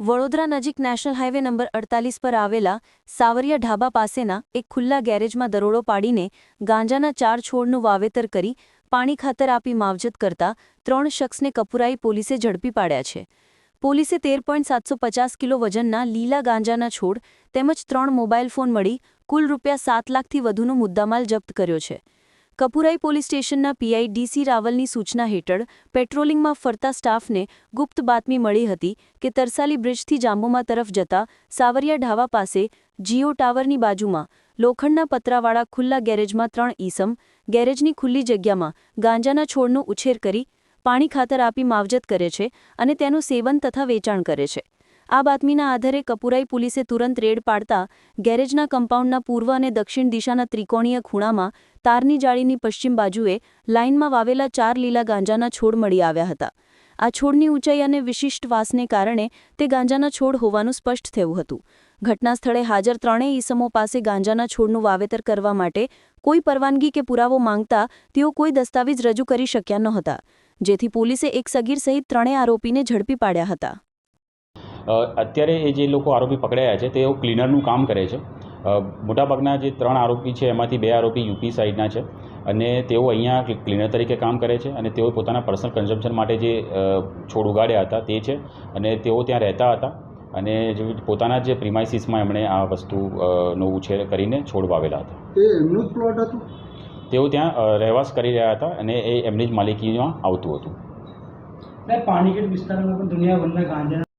વડોદરા નજીક national highway number અડતાલીસ પર આવેલા સાવરિયા ઢાબા પાસેના એક ખુલ્લા ગેરેજમાં દરોડો પાડીને ગાંજાના ચાર છોડનું વાવેતર કરી પાણી ખાતર આપી માવજત કરતા ત્રણ શખ્સને કપુરાઈ પોલીસે ઝડપી પાડ્યા છે. પોલીસે તેર પોઈન્ટ સાતસો પચાસ કિલો વજનના લીલા ગાંજાના છોડ તેમજ ત્રણ મોબાઈલ ફોન મળી કુલ રૂપિયા સાત લાખથી વધુનો મુદ્દામાલ જપ્ત કર્યો છે. કપુરાઈ પોલીસ સ્ટેશનના પીઆઈ ડીસી રાવલની સૂચના હેઠળ પેટ્રોલિંગમાં ફરતા સ્ટાફને ગુપ્ત બાતમી મળી હતી કે તરસાલી બ્રિજથી જાંબુમા તરફ જતા સાવરિયા ઢાવા પાસે જીઓ ટાવરની બાજુમાં લોખંડના પતરાવાળા ખુલ્લા ગેરેજમાં ત્રણ ઈસમ, ગેરેજની ખુલ્લી જગ્યામાં ગાંજાના છોડનો ઉછેર કરી પાણી ખાતર આપી માવજત કરે છે અને તેનું સેવન તથા વેચાણ કરે છે. આ બાતમીના આધારે કપુરાઈ પોલીસે તુરંત રેડ પાડતા ગેરેજના કમ્પાઉન્ડના પૂર્વ અને દક્ષિણ દિશાના ત્રિકોણીય ખૂણામાં તારની જાળીની પશ્ચિમ બાજુએ લાઇનમાં વાવેલા ચાર લીલા ગાંજાના છોડ મળી આવ્યા હતા. આ છોડની ઊંચાઈ અને વિશિષ્ટ વાસને કારણે તે ગાંજાના છોડ હોવાનું સ્પષ્ટ થયું હતું. ઘટના સ્થળે હાજર ત્રણેય ઈસમો પાસે ગાંજાના છોડનું વાવેતર કરવા માટે કોઈ પરવાનગી કે પુરાવો માંગતા તેઓ કોઈ દસ્તાવેજ રજૂ કરી શક્યા નહોતા, જેથી પોલીસે એક સગીર સહિત ત્રણેય આરોપીને ઝડપી પાડ્યા હતા. અત્યારે એ જે લોકો આરોપી પકડાયા છે તેઓ ક્લીનરનું કામ કરે છે. મોટાભાગના જે ત્રણ આરોપી છે એમાંથી બે આરોપી યુપી સાઈડના છે અને તેઓ અહીંયા ક્લીનર તરીકે કામ કરે છે અને તેઓ પોતાના પર્સનલ કન્ઝમ્પશન માટે જે છોડ ઉગાડ્યા હતા તે છે અને તેઓ ત્યાં રહેતા હતા અને જે પોતાના જે પ્રિમાઇસીસમાં એમણે આ વસ્તુ નો ઉછેર કરીને છોડ વાવેલા હતા. એ એમનું જ પ્લોટ હતું? તેઓ ત્યાં રહેવાસ કરી રહ્યા હતા અને એ એમની જ માલિકીમાં આવતું હતું. પાણીગેટ વિસ્તારમાં પણ દુનિયાભરના ગાંજા